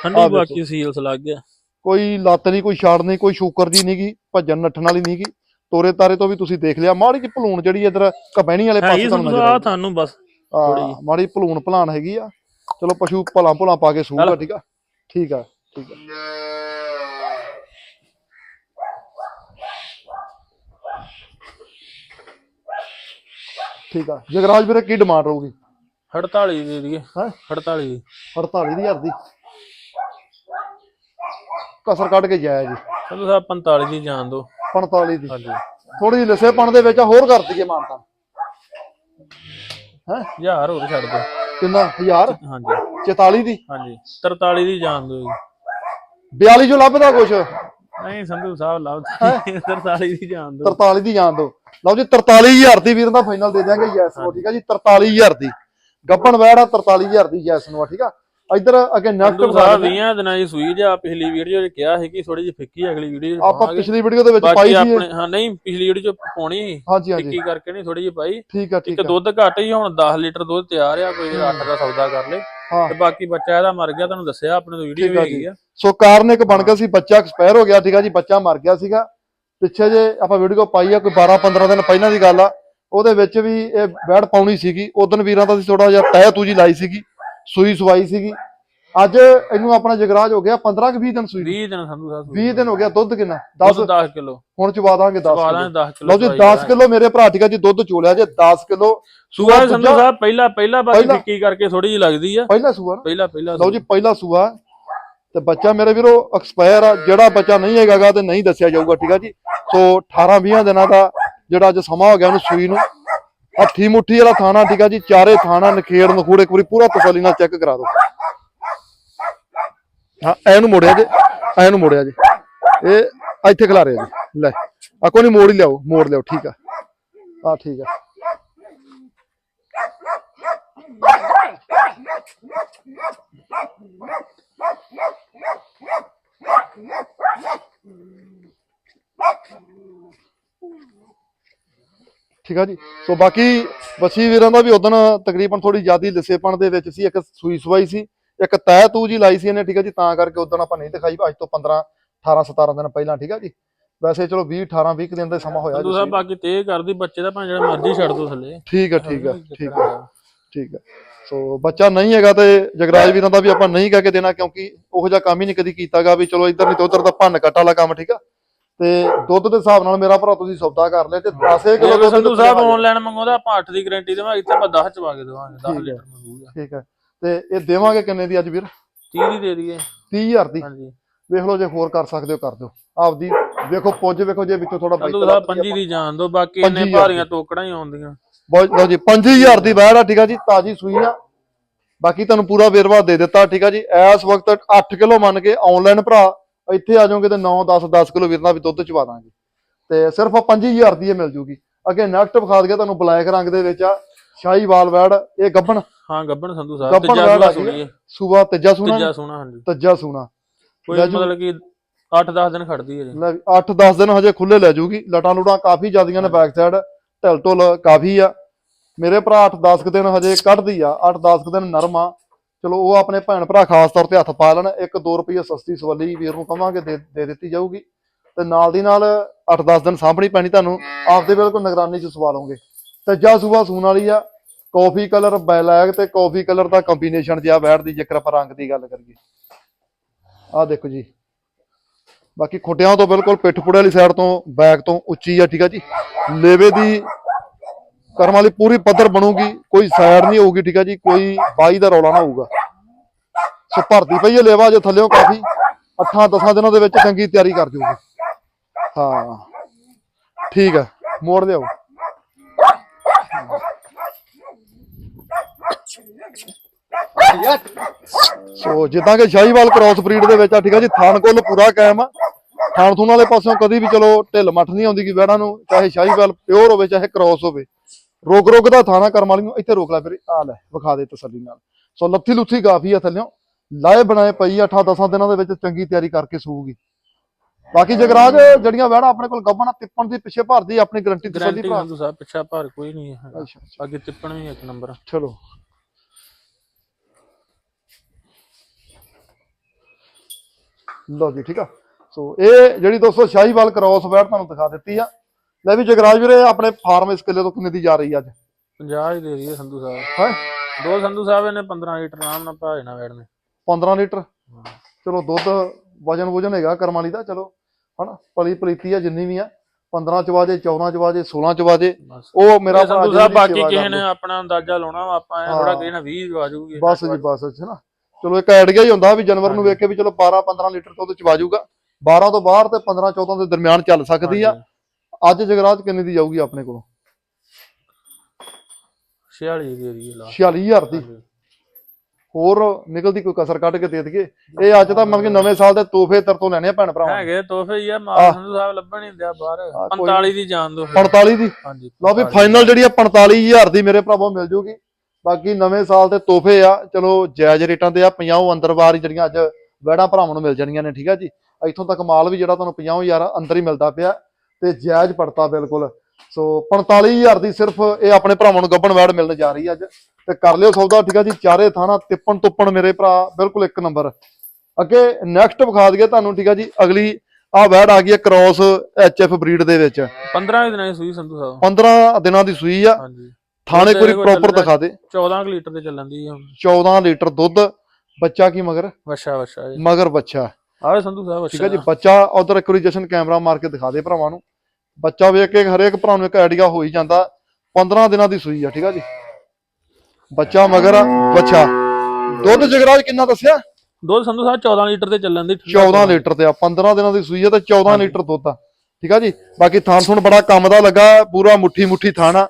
ਠੰਡੀ। ਬਾਕੀ ਸੀਲਸ ਲੱਗ ਗਿਆ? ਕੋਈ ਲੱਤ ਨਹੀਂ ਕੋਈ ਛਾੜ ਨਹੀਂ ਕੋਈ ਸ਼ੂਕਰ ਦੀ ਨਹੀਂਗੀ ਭੱਜਣ ਨੱਠਣ ਵਾਲੀ ਨਹੀਂਗੀ ਤੋਰੇ ਤਾਰੇ ਤੋਂ ਵੀ ਤੁਸੀਂ ਦੇਖ ਲਿਆ। ਮਾੜੀ ਜਿਹੀ ਭਲੂਣ ਜਿਹੜੀ ਇਧਰ ਕਬੈਣੀ ਵਾਲੇ ਪਾਸੇ ਤੁਹਾਨੂੰ ਨਜ਼ਰ ਆਈ ਤੁਹਾਨੂੰ ਬਸ ਆ। ਮਾੜੀ ਭਲੂਣ ਭਲਾਣ ਹੈਗੀ ਆ। ਚਲੋ ਪਸ਼ੂ ਭਲਾ ਭੁਲਾ ਪਾ ਕੇ ਸੂਗਾ। ਠੀਕ ਆ? ਠੀਕ ਆ ਠੀਕ ਆ। ਠੀਕ ਆ। ਜਗਰਾਜ ਵੀਰੇ ਕੀ ਡਿਮਾਂਡ ਰਹੂਗੀ? 48 ਦੇ ਦਈਏ। ਹੈ? 48 ਦੀ। 48000 ਦੀ ਕਸਰ ਕੱਢ ਕੇ ਜਾਇਆ ਜੀ। ਸੰਧੂ ਸਾਹਿਬ 45 ਦੀ ਜਾਣ ਦੋ 45 ਦੀ। ਹਾਂਜੀ। ਥੋੜੀ ਜਿਹੀ ਲਿਸੇਪਣ ਦੇ ਵਿੱਚ ਹੋਰ ਕਰ ਦਈਏ ਮਾਨਤਾ ਹੈ? ਹਜ਼ਾਰ ਹੋਰ ਛੱਡ ਦੋ ਕਿੰਨਾ? 1000 ਹਾਂਜੀ। 44 ਦੀ? ਹਾਂਜੀ। 43 ਦੀ ਜਾਣ ਦੋ ਜੀ। 42 ਚੋਂ ਲੱਭਦਾ ਕੁਛ? ਨਹੀਂ ਸੰਧੂ ਸਾਹਿਬ ਲੱਭਦੇ 43 ਦੀ ਜਾਣ ਦੋ 43 ਦੀ ਜਾਣ ਦੋ ਲਓ ਜੀ 43000 ਦੀ ਵੀਰ ਦਾ ਫਾਈਨਲ ਦੇ ਦਿਆਂਗੇ ਯੈਸ ਨੂੰ ਠੀਕ ਆ ਜੀ? 43000 ਦੀ। ਗੱਬਣ ਵੈੜ ਆ 43000 ਦੀ ਯੈਸ ਨੂੰ ਆ ਠੀਕ ਆ? ਇੱਧਰ ਅੱਗੇ ਨੈਕਸਟ ਸਾਹਿਬ 20 ਦਿਨਾਂ ਦੀ ਸੂਈ ਜਾ ਪਿਛਲੀ ਵੀਡੀਓ 'ਚ ਕਿਹਾ ਸੀ ਕਿ ਥੋੜੀ ਜਿਹੀ ਫਿੱਕੀ ਅਗਲੀ ਵੀਡੀਓ 'ਚ ਆਪਾਂ ਪਿਛਲੀ ਵੀਡੀਓ ਦੇ ਵਿੱਚ ਪਾਈ ਸੀ ਹਾਂ ਨਹੀਂ ਪਿਛਲੀ ਵੀਡੀਓ 'ਚ ਪਾਉਣੀ ਫਿੱਕੀ ਕਰਕੇ ਨਹੀਂ ਥੋੜੀ ਜਿਹੀ ਪਾਈ। ਠੀਕ ਆ ਠੀਕ ਆ। ਦੁੱਧ ਘੱਟ ਹੀ ਹੁਣ 10 ਲੀਟਰ ਦੁੱਧ ਤਿਆਰ ਆ ਕੋਈ 8 ਦਾ ਸੌਦਾ ਕਰ ਲੇ। ਤੇ ਬਾਕੀ ਬੱਚਾ ਇਹਦਾ ਮਰ ਗਿਆ ਤੁਹਾਨੂੰ ਦੱਸਿਆ ਆਪਣੇ ਤੋਂ ਵੀਡੀਓ ਵੀ ਆ ਹੈਗੀ ਆ। ਸੋ ਕਾਰਨ ਇੱਕ ਬਣ ਗਿਆ ਸੀ ਬੱਚਾ ਐਕਸਪਾਇਰ ਹੋ ਗਿਆ ਠੀਕਾ ਜੀ ਬੱਚਾ ਮਰ ਗਿਆ ਸੀਗਾ। ਪਿੱਛੇ ਜੇ ਆਪਾਂ ਵੀਡੀਓ ਪਾਈ ਆ ਕੋਈ 12 15 ਦਿਨ ਪਹਿਲਾਂ ਦੀ ਗੱਲ ਆ ਉਹਦੇ ਵਿੱਚ ਵੀ ਇਹ ਬੈੜ ਪਾਉਣੀ ਸੀਗੀ। ਉਦੋਂ ਵੀਰਾਂ ਦਾ ਸੀ ਥੋੜਾ ਜਿਹਾ ਤਹਿ ਤੂਜੀ ਲਾਈ ਸੀਗੀ ਸੂਈ ਸਵਾਈ ਸੀਗੀ। ਅੱਜ ਇਹਨੂੰ ਆਪਣਾ ਜਗਰਾਜ ਹੋ ਗਿਆ 15 ਕਿ 20 ਦਿਨ ਸੂਈ। ਨੂੰ। 20 ਦਿਨ ਸੰਧੂ ਸਾਹਿਬ 20 ਦਿਨ ਹੋ ਗਿਆ ਦੁੱਧ ਕਿੰਨਾ? 10 10 10 ਕਿਲੋ। ਹੁਣ ਚਵਾ ਦਾਂਗੇ 10 ਸਵਾਦਾਂ ਕਿਲੋ। 10 ਕਿਲੋ ਲਓ ਜੀ 10 ਕਿਲੋ ਮੇਰੇ ਭਰਾ ਠੀਕਾ ਜੀ ਦੁੱਧ ਚੋਲਿਆ ਜੇ 10 ਕਿਲੋ। ਸੂਆ ਸੰਧੂ ਸਾਹਿਬ ਪਹਿਲਾ ਪਹਿਲਾ ਬਾਕੀ ਫਿੱਕੀ ਕਰਕੇ ਥੋੜੀ ਜਿਹੀ ਲੱਗਦੀ ਆ। ਪਹਿਲਾ ਸੂਆ ਪਹਿਲਾ ਪਹਿਲਾ ਲਓ ਜੀ ਪਹਿਲਾ ਸੂਆ। ਤੇ ਬੱਚਾ ਮੇਰੇ ਵੀਰੋ ਐਕਸਪਾਇਰ ਆ, ਜਿਹੜਾ ਬੱਚਾ ਨਹੀਂ ਹੈਗਾਗਾ ਤੇ ਨਹੀਂ ਦੱਸਿਆ ਜਾਊਗਾ, ਠੀਕ ਆ ਜੀ? ਸੋ 18 20 ਦਿਨਾਂ ਦਾ ਜਿਹੜਾ ਅੱਜ ਸਮਾਂ ਹੋ ਗਿਆ ਉਹਨੂੰ ਸੂਈ ਨੂੰ, ਹੱਥੀ ਮੁੱਠੀ ਵਾਲਾ ਥਾਣਾ, ਠੀਕ ਆ ਜੀ? ਚਾਰੇ ਥਾਣਾ, ਨਖੇੜ, ਨਖੂੜ, ਇੱਕ ਵਾਰੀ ਪੂਰਾ ਤਸੱਲੀ ਨਾਲ ਚੈੱਕ ਕਰਾ ਦਿਓ। ਹਾਂ, ਐ ਨੂੰ ਮੋੜਿਆ ਜੀ, ਐ ਨੂੰ ਮੋੜਿਆ ਜੀ। ਇਹ ਇੱਥੇ ਖਿਲਾ ਰਿਹਾ ਜੀ, ਲੈ, ਆ ਕੋਈ ਮੋੜ ਹੀ ਲਿਆਓ, ਮੋੜ ਲਿਆਓ, ਠੀਕ ਆ। ਆ ਠੀਕ ਆ। ਠੀਕ ਆ ਜੀ? ਸੋ ਬਾਕੀ ਵਸੀ ਵੀਰਾਂ ਦਾ ਵੀ ਉਦੋਂ ਤਕਰੀਬਨ ਥੋੜੀ ਜ਼ਿਆਦੀ ਲਿਸੇਪਣ ਦੇ ਵਿੱਚ ਸੀ ਇੱਕ ਸੂਈ ਸਵਾਈ ਸੀ ਇੱਕ ਤੈ ਤੂ ਜੀ ਲਾਈ ਸੀ ਇਹਨੇ ਠੀਕ ਆ ਜੀ? ਤਾਂ ਕਰਕੇ ਉਦੋਂ ਆਪਾਂ ਨਹੀਂ ਦਿਖਾਈ ਅੱਜ ਤੋਂ 15 18 17 ਦਿਨ ਪਹਿਲਾਂ ਠੀਕ ਆ ਜੀ? ਵੈਸੇ ਚਲੋ 20 18 20 ਕੁ ਦਿਨ ਦਾ ਸਮਾਂ ਹੋਇਆ ਜੀ ਸਾਹਿਬ ਬਾਕੀ ਤੇ ਕਰਦੀ ਬੱਚੇ ਦਾ ਭਾਵੇਂ ਜਿਹੜਾ ਮਰਜ਼ੀ ਛੱਡ ਦੋ ਥੱਲੇ। ਠੀਕ ਆ ਠੀਕ ਆ ਠੀਕ ਆ ਠੀਕ ਆ। ਸੋ ਬੱਚਾ ਨਹੀਂ ਹੈਗਾ ਤੇ ਜਗਰਾਜ ਵੀਰਾਂ ਦਾ ਵੀ ਆਪਾਂ ਨਹੀਂ ਕਹਿ ਕੇ ਦੇਣਾ ਕਿਉਂਕਿ ਉਹੋ ਜਿਹਾ ਕੰਮ ਹੀ ਨਹੀਂ ਕਦੀ ਕੀਤਾਗਾ ਵੀ ਚਲੋ ਇੱਧਰ ਨਹੀਂ ਤੇ ਉੱਧਰ ਦਾ ਭੰਨ ਕੱਟ ਵਾਲਾ ਕੰਮ ਠੀਕ ਆ? ਤੇ ਦੁੱਧ ਦੇ ਹਿਸਾਬ ਨਾਲ ਮੇਰਾ ਭਰਾ ਤੁਸੀਂ ਸੌਦਾ ਕਰ ਲਿਆ ਤੇ 10 ਕਿਲੋ ਜੇ ਸੰਧੂ ਸਾਹਿਬ ਆਨਲਾਈਨ ਮੰਗਾਉਂਦਾ ਆਪਾਂ 8 ਦੀ ਗਾਰੰਟੀ ਦੇਵਾਂਗੇ ਇੱਥੇ ਆਪਾਂ 10 ਚਵਾ ਕੇ ਦੇਵਾਂਗੇ 10 ਠੀਕ ਹੈ। ਲੀਟਰ ਮੰਗੂਗਾ। ਠੀਕ ਹੈ। ਤੇ ਇਹ ਦੇਵਾਂਗੇ ਕਿੰਨੇ ਦੀ ਅੱਜ ਵੀਰ? 30 ਦੀ ਦੇ ਦਈਏ। 30000 ਦੀ। ਹਾਂਜੀ। ਵੇਖ ਲਓ ਜੇ ਹੋਰ ਕਰ ਸਕਦੇ ਹੋ ਕਰ ਦਿਓ। ਆਪਦੀ ਵੇਖੋ ਪੁੱਜ ਵੇਖੋ ਜੇ ਵਿੱਚੋਂ ਥੋੜਾ ਸੰਧੂ ਸਾਹਿਬ 25 ਦੀ ਜਾਣ ਦੋ ਬਾਕੀ ਇੰਨੇ ਪੰਜੀ ਹਜ਼ਾਰ ਭਾਰੀਆਂ ਟੋਕੜਾਂ ਹੀ ਆਉਂਦੀਆਂ। ਬਹੁਤ ਲਓ ਜੀ 5000 ਦੀ ਬੈੜ ਆ ਠੀਕ ਆ ਜੀ ਤਾਜੀ ਸੂਈ ਆ। ਬਾਕੀ ਤੁਹਾਨੂੰ ਪੂਰਾ ਵੇਰਵਾ ਦੇ ਦਿੱਤਾ ਠੀਕ ਆ ਜੀ। ਇਸ ਵਕਤ 8 ਕਿਲੋ ਮੰਨ ਕੇ ਆਨਲਾਈਨ ਭਰਾ ਇੱਥੇ ਆ ਜਾਓਗੇ ਤੇ 9 10 10 ਕਿਲੋ ਵੀਰਨਾ ਵੀ ਦੁੱਧ ਚਵਾ ਦਾਂਗੇ। ਤੇ ਸਿਰਫ 5000 ਦੀ ਇਹ ਮਿਲ ਜੂਗੀ। ਅੱਗੇ ਨੈਕਸਟ ਵਿਖਾ ਦਈਏ ਤੁਹਾਨੂੰ ਬਲੈਕ ਰੰਗ ਦੇ ਵਿੱਚ ਆ ਸ਼ਾਹੀ ਵਾਲ ਵੈੜ ਇਹ ਗੱਬਣ। ਹਾਂ ਗੱਬਣ ਸੰਧੂ ਸਾਹਿਬ ਤੀਜਾ ਗਈ। ਸੁਣੀਏ ਸੂਆ ਤੀਜਾ ਸੂਣਾ। ਤੀਜਾ ਸੋਨਾ ਹਾਂਜੀ। ਤੀਜਾ ਸੂਣਾ। ਕੋਈ। ਮਤਲਬ ਕਿ 8-10 ਦਿਨ ਖੜਦੀ ਹੈ ਜੀ। ਲੈ 8-10 ਦਿਨ ਹਜੇ ਖੁੱਲੇ ਲੈ ਜੂਗੀ। ਲਟਾਂ ਲੁਟਾਂ ਕਾਫੀ ਜ਼ਿਆਦੀਆਂ ਨੇ ਬੈਕ ਸਾਈਡ ਢਿਲ ਢੁਲ ਕਾਫੀ ਆ। ਮੇਰੇ ਭਰਾ 8-10 ਦਿਨ ਹਜੇ ਕੱਢਦੀ ਆ। 8-10 ਦਿਨ ਨਰਮ ਆ। ਚਲੋ ਉਹ ਆਪਣੇ ਭੈਣ ਭਰਾ ਖਾਸ ਤੌਰ ਤੇ ਹੱਥ ਪਾ ਲੈਣ, ਇੱਕ 2 ਰੁਪਏ ਸਸਤੀ ਸਵੱਲੀ ਵੀਰ ਨੂੰ ਕਵਾਂਗੇ, ਦੇ ਦਿੱਤੀ ਜਾਊਗੀ। ਤੇ ਨਾਲ ਦੀ ਨਾਲ 8-10 ਦਿਨ ਸਾਂਭਣੀ ਪੈਣੀ ਤੁਹਾਨੂੰ, ਆਪਦੇ ਬਿਲਕੁਲ ਨਿਗਰਾਨੀ ਚ ਸਵਾ ਲਓਗੇ। ਤੱਜਾ ਸੂਆ ਸੂਣ ਵਾਲੀ ਆ, ਕਾਫੀ ਕਲਰ ਬਲੈਕ ਤੇ ਕਾਫੀ ਕਲਰ ਦਾ ਕੰਬੀਨੇਸ਼ਨ ਜਿਆ ਬੈਠ ਦੀ, ਜੇਕਰ ਆਪਾਂ ਰੰਗ ਦੀ ਗੱਲ ਕਰੀਏ। ਆਹ ਦੇਖੋ ਜੀ। ਬਾਕੀ ਖੁੱਟਿਆਂ ਤੋਂ ਬਿਲਕੁਲ ਪਿੱਠ ਪੁੜੇ ਵਾਲੀ ਸਾਈਡ ਤੋਂ ਬੈਕ ਤੋਂ ਉੱਚੀ ਆ, ਠੀਕ ਆ ਜੀ। ਲੇਵੇ ਦੀ ਕਰਮ ਵਾਲੀ ਪੂਰੀ ਪੱਧਰ ਬਣੂਗੀ, ਕੋਈ ਸਾਈਡ ਨਹੀਂ ਹੋਊਗੀ, ਠੀਕ ਆ ਜੀ, ਕੋਈ ਬਾਈ ਦਾ ਰੌਲਾ ਨਾ ਹੋਊਗਾ। ਸੋ ਭਰਦੀ ਪਈ ਹੈ ਲੇਵਾ, ਜੇ ਥੱਲਿਓਂ ਕਾਫੀ 8-10 ਦਿਨਾਂ ਦੇ ਵਿੱਚ ਚੰਗੀ ਤਿਆਰੀ ਕਰ ਜੂਗੀ। ਹਾਂ, ਠੀਕ ਹੈ, ਮੋੜ ਲਿਆਓ। ਸੋ ਜਿੱਦਾਂ ਕਿ ਸ਼ਾਹੀਵਾਲ ਕ੍ਰਾਸ ਬਰੀਡ ਦੇ ਵਿੱਚ ਆ, ਠੀਕ ਆ ਜੀ, ਥਾਨ ਕੁੱਲ ਪੂਰਾ ਕਾਇਮ ਆ। ਖਾਣ ਥੂਣ ਵਾਲੇ ਪਾਸਿਓਂ ਕਦੀ ਵੀ ਚਲੋ ਢਿੱਲ ਮੱਠ ਨਹੀਂ ਆਉਂਦੀ ਕਿ ਵੈੜਾਂ ਨੂੰ, ਚਾਹੇ ਸ਼ਾਹੀਵਾਲ ਪਿਓਰ ਹੋਵੇ, ਚਾਹੇ ਕ੍ਰੋਸ ਹੋਵੇ। ਰੋਕ ਰੋਕ ਦਾ ਥਾਣਾ ਕਰਮ ਵਾਲੀ ਨੂੰ ਇੱਥੇ ਰੋਕ ਲੈ ਫਿਰ ਆ ਲੈ ਵਿਖਾ ਦੇ ਤਸੱਲੀ ਨਾਲ। ਸੋ ਲੱਥੀ ਲੁੱਥੀ ਕਾਫੀ ਆ ਥੱਲਿਓਂ। ਲਾਏ ਬਣਾਏ ਪਈ ਆ 8 10 ਦਿਨਾਂ ਦੇ ਵਿੱਚ ਚੰਗੀ ਤਿਆਰੀ ਕਰਕੇ ਸੂਗੀ ਬਾਕੀ ਜਗਰਾਜ ਜਿਹੜੀਆਂ ਵੈੜਾਂ ਆਪਣੇ ਕੋਲ ਗੱਬਣਾ ਤਿੱਪਣ ਦੀ ਪਿੱਛੇ ਭਰਦੀ ਆਪਣੀ ਗਰੰਟੀ ਤਸੱਲੀ ਗਰੰਟੀ ਭਰਾ। ਸੰਧੂ ਸਾਹਿਬ ਪਿੱਛਾ ਭਾਰ ਕੋਈ ਨਹੀਂ ਹੈ। ਅੱਗੇ ਟਿੱਪਣ ਵੀ ਇੱਕ ਨੰਬਰ। ਚਲੋ। ਲਓ ਜੀ ਠੀਕ ਆ। ਸੋ ਇਹ ਜਿਹੜੀ ਦੋਸਤੋ ਸ਼ਾਹੀਵਾਲ ਕ੍ਰੋਸ ਵੈਟ ਤੁਹਾਨੂੰ ਦਿਖਾ ਦਿੱਤੀ ਆ। ਲੈ ਵੀ ਜਗਰਾਜ ਵੀਰੇ ਆਪਣੇ ਫਾਰਮ ਇਸ ਕਿੱਲੇ ਤੋਂ ਕਿੰਨੇ ਦੀ ਜਾ ਰਹੀ ਅੱਜ? 50 ਹੀ ਦੇ ਰਹੀ ਹੈ ਸੰਧੂ ਸਾਹਿਬ। ਹੈ? ਦੋ ਸੰਧੂ ਸਾਹਿਬ ਇਹਨੇ 15 ਲੀਟਰ ਆਰਾਮ ਨਾਲ ਭਾ ਜਾਣਾ ਵੈੜ ਨੇ। 15 ਲੀਟਰ? ਚਲੋ ਦੁੱਧ ਵਜਨ ਵਜਨ ਹੈਗਾ ਕਰਮ ਵਾਲੀ ਦਾ ਚਲੋ। ਹਨਾ ਪਲੀ ਪਲੀਤੀ ਆ ਜਿੰਨੀ ਵੀ ਆ। 15 ਚ ਵਾਜੇ 14 ਚ ਵਾਜੇ 16 ਚ ਵਾਜੇ ਉਹ ਮੇਰਾ ਸੰਧੂ ਸਾਹਿਬ ਬਾਕੀ ਕਿਸੇ ਨੇ। ਆਪਣਾ ਅੰਦਾਜ਼ਾ ਲਾਉਣਾ ਆਪਾਂ। ਥੋੜਾ ਕਿਸੇ ਨੇ 20 ਆ ਜਾਊਗੀ ਬਸ ਜੀ ਬਸ ਹੈ ਨਾ ਚਲੋ ਇੱਕ ਆਈਡੀਆ ਹੀ ਹੁੰਦਾ ਵੀ ਜਾਨਵਰ ਨੂੰ ਵੇਖ ਕੇ ਵੀ ਚਲੋ 12 15 ਲੀਟਰ ਤੋਂ ਉਹਦੇ ਚ ਵਾਜੂਗਾ। 12 ਤੋਂ ਬਾਹਰ ਤੇ 15 14 ਦੇ ਦਰਮਿਆਨ ਚੱਲ ਸਕਦੀ ਆ। ਅੱਜ ਜਗਰਾਜ ਕਿੰਨੇ ਦੀ ਜਾਊਗੀ ਆਪਣੇ ਕੋਲੋਂ? 46 ਦੇ ਹੈ ਲਾ। 46000 ਦੀ। ਹੋਰ ਨਿਕਲਦੀ ਕੋਈ ਕਸਰ ਕੱਢ ਕੇ ਦੇ ਦਈਏ। ਇਹ ਅੱਜ ਤਾਂ ਮਤਲਬ ਕਿ ਨਵੇਂ ਸਾਲ ਦੇ ਤੋਹਫੇ ਤਰ ਤੋਂ ਲੈਣੇ ਆ ਭੈਣ ਭਰਾਵਾਂ। ਹੈਗੇ ਤੋਹਫੇ ਹੀ ਆ ਸੰਧੂ ਸਾਹਿਬ ਲੱਭਣ ਨਹੀਂ ਦਿਆ ਬਾਹਰ। ਆਹ, ਕੋਈ 45 ਦੀ ਜਾਣ ਦੋ 45 ਦੀ? ਹਾਂਜੀ ਲਓ ਵੀ ਫਾਈਨਲ ਜਿਹੜੀ ਆ 45000 ਦੀ ਮੇਰੇ ਭਰਾਵੋ ਮਿਲ ਜੂਗੀ। ਬਾਕੀ ਨਵੇਂ ਸਾਲ ਦੇ ਤੋਹਫੇ ਆ ਚਲੋ ਜਾਇਜ਼ ਰੇਟਾਂ ਤੇ ਆ 50 ਅੰਦਰ ਬਾਹਰ ਹੀ ਜਿਹੜੀਆਂ ਅੱਜ ਵੈੜਾਂ ਭਰਾਵਾਂ ਨੂੰ ਮਿਲ ਜਾਣੀਆਂ ਨੇ ਠੀਕ ਆ ਜੀ। ਇੱਥੋਂ ਤੱਕ ਮਾਲ ਵੀ ਜਿਹੜਾ ਤੁਹਾਨੂੰ 50000 ਅੰਦਰ ਹੀ ਮਿਲਦਾ ਪਿਆ। ਤੇ ਜਾਇਜ਼ ਪੜਤਾ ਬਿਲਕੁਲ। ਸੋ 45000 ਦੀ ਸਿਰਫ ਇਹ ਆਪਣੇ ਭਰਾਵਾਂ ਨੂੰ ਗੱਬਣ ਵੈੜ ਮਿਲਣ ਜਾ ਰਹੀ ਅੱਜ। ਤੇ ਕਰ ਲਿਓ ਸੌਦਾ ਠੀਕ ਆ ਜੀ? ਚਾਰੇ ਥਾਣਾ ਤਿੱਪਣ ਤੁੱਪਣ ਮੇਰੇ ਭਰਾ ਬਿਲਕੁਲ ਇੱਕ ਨੰਬਰ। ਅੱਗੇ ਨੈਕਸਟ ਵਿਖਾ ਦਈਏ ਤੁਹਾਨੂੰ ਠੀਕ ਆ ਜੀ? ਅਗਲੀ ਆ ਵੈੜ ਆ ਗਈ ਹੈ ਕ੍ਰੋਸ ਐਚਐਫ ਬਰੀਡ ਦੇ ਵਿੱਚ। 15 ਦਿਨਾਂ ਦੀ ਸੂਈ ਸੰਧੂ ਸਾਹਿਬ। 15 ਦਿਨਾਂ ਦੀ ਸੂਈ ਆ। ਹਾਂਜੀ। ਥਾਣੇ ਕੋਈ ਪ੍ਰੋਪਰ ਦਿਖਾ ਦੇ। 14 ਕੁ ਲੀਟਰ ਤੇ ਚੱਲਣ ਦੀ ਹੁਣ 14 ਲੀਟਰ ਦੁੱਧ। ਬੱਚਾ ਕੀ ਮਗਰ? ਵਛਾ ਵਛਾ ਜੀ। ਮਗਰ ਬੱਚਾ। ਆਵੇ ਸੰਧੂ ਸਾਹਿਬ ਠੀਕ ਹੈ ਜੀ? ਬੱਚਾ ਉਧਰ ਇੱਕ ਵਾਰੀ ਜਸ਼ਨ ਕੈਮਰਾ ਮਾਰ ਕੇ ਦਿਖਾ ਦੇ ਭਰਾਵਾਂ ਨੂੰ। ਬੱਚਾ ਵੇਖ ਕੇ ਹਰੇਕ ਭਰਾ ਨੂੰ ਇੱਕ ਆਈਡੀਆ ਹੋ ਹੀ ਜਾਂਦਾ 15 ਦਿਨਾਂ ਦੀ ਸੂਈ ਆ ਠੀਕ ਆ ਜੀ? ਬੱਚਾ ਮਗਰ ਬੱਚਾ। ਦੁੱਧ ਜਗਰਾਜ ਕਿੰਨਾ ਦੱਸਿਆ? ਦੁੱਧ ਸੰਧੂ ਸਾਹਿਬ 14 ਲੀਟਰ ਤੇ ਚੱਲਣ ਦੀ 14 ਲੀਟਰ ਤੇ ਆ 15 ਦਿਨਾਂ ਦੀ ਸੂਈ ਆ ਤੇ 14 ਲੀਟਰ ਦੁੱਧ ਆ ਠੀਕ ਆ ਜੀ? ਬਾਕੀ ਥਾਣ ਥੁਣ ਬੜਾ ਕੰਮ ਦਾ ਲੱਗਾ ਪੂਰਾ ਮੁੱਠੀ ਮੁੱਠੀ ਥਾਣ ਆ।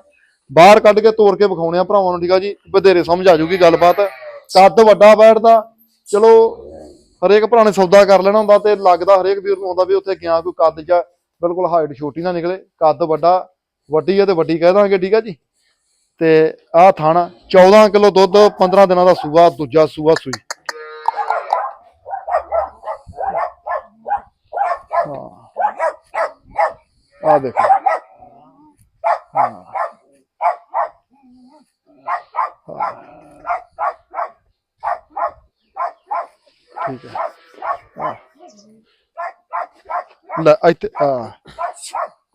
ਬਾਹਰ ਕੱਢ ਕੇ ਤੋੜ ਕੇ ਵਿਖਾਉਣੇ ਆ ਭਰਾਵਾਂ ਨੂੰ ਠੀਕ ਆ ਜੀ? ਵਧੇਰੇ ਸਮਝ ਆ ਜੂਗੀ ਗੱਲਬਾਤ। ਕੱਦ ਵੱਡਾ ਬੈਠਦਾ ਚਲੋ ਹਰੇਕ ਭਰਾ ਨੇ ਸੌਦਾ ਕਰ ਲੈਣਾ ਹੁੰਦਾ ਤੇ ਲੱਗਦਾ ਹਰੇਕ ਵੀਰ ਨੂੰ ਹੁੰਦਾ ਵੀ ਉੱਥੇ ਗਿਆ ਕੋਈ ਕੱਦ ਚ ਬਿਲਕੁਲ ਹਾਈਟ ਛੋਟੀ ਨਾ ਨਿਕਲੇ, ਕੱਦ ਵੱਡਾ, ਵੱਡੀ ਆ ਤੇ ਵੱਡੀ ਕਹਿ ਦਾਂਗੇ, ਠੀਕ ਆ ਜੀ? ਤੇ ਆਹ ਥਾਣਾ 14 ਕਿਲੋ ਦੁੱਧ 15 ਦਿਨਾਂ ਦਾ ਸੂਆ, ਦੂਜਾ ਸੂਆ ਸੂਈ। ਹਾਂ। ਆ ਦੇਖੋ। ਹਾਂ। ਠੀਕ ਹੈ ਆਹ। ਲੈ ਇੱਥੇ ਆ